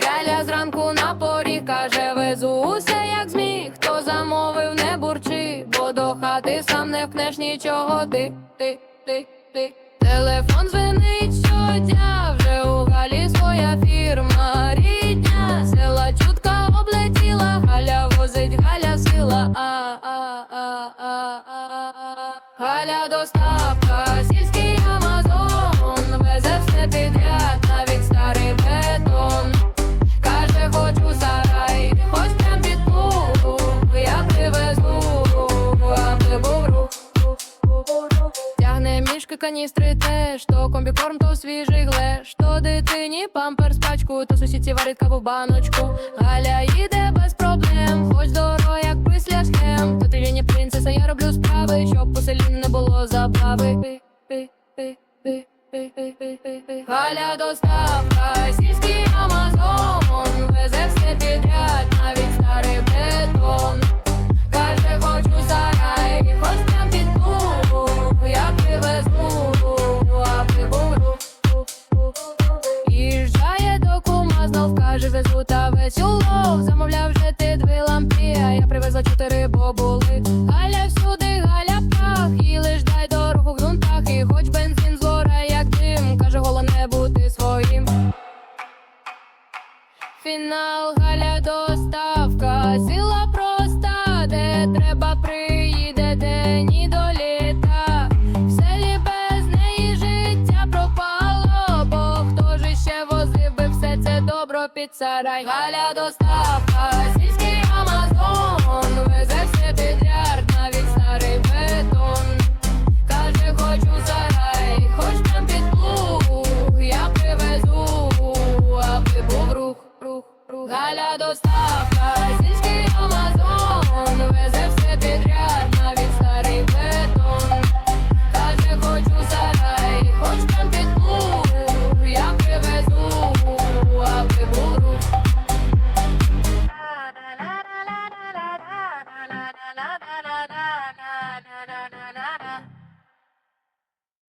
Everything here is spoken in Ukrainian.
Галя зранку на порі каже, везу усе як зміг. Хто замовив, не бурчи, бо до хати сам не вкнеш нічого. Ти, ти, ти, ти. Телефон дзвенить щодня, доставка, сільський Амазон, везе все підряд, навіть старий бетон. Каже, хочу сарай, хоч прям під плугу, я привезу, аби був рух. Тягне мішки, каністри теж, то комбікорм, то свіжий глеш, то дитині памперс пачку, то сусідці варить каву баночку. Галя їде без проблем, хоч дорога, як після схем. То ти ліні принцеса, я роблю справи, щоб по достави. Галя доставка, сільський Амазон, везе все підряд, навіть старий бетон. Каже, хочу сарай, хоч прям під клубу, я привезу, а прибуру. Їжджає до кума, знов каже, везу та весь улов, замовляв вже Фінал Галя доставка, сила проста, де треба приїде де ні до літа. В селі без неї життя пропало, бо хто ж ще возив би все це добро під сарай. Галя доставка, Галя доставка, сільський Амазон, везе все підряд, навіть старий бетон. Каже, хочу сарай, хоч там піду, я привезу, а прибуру. La la la la la la la la la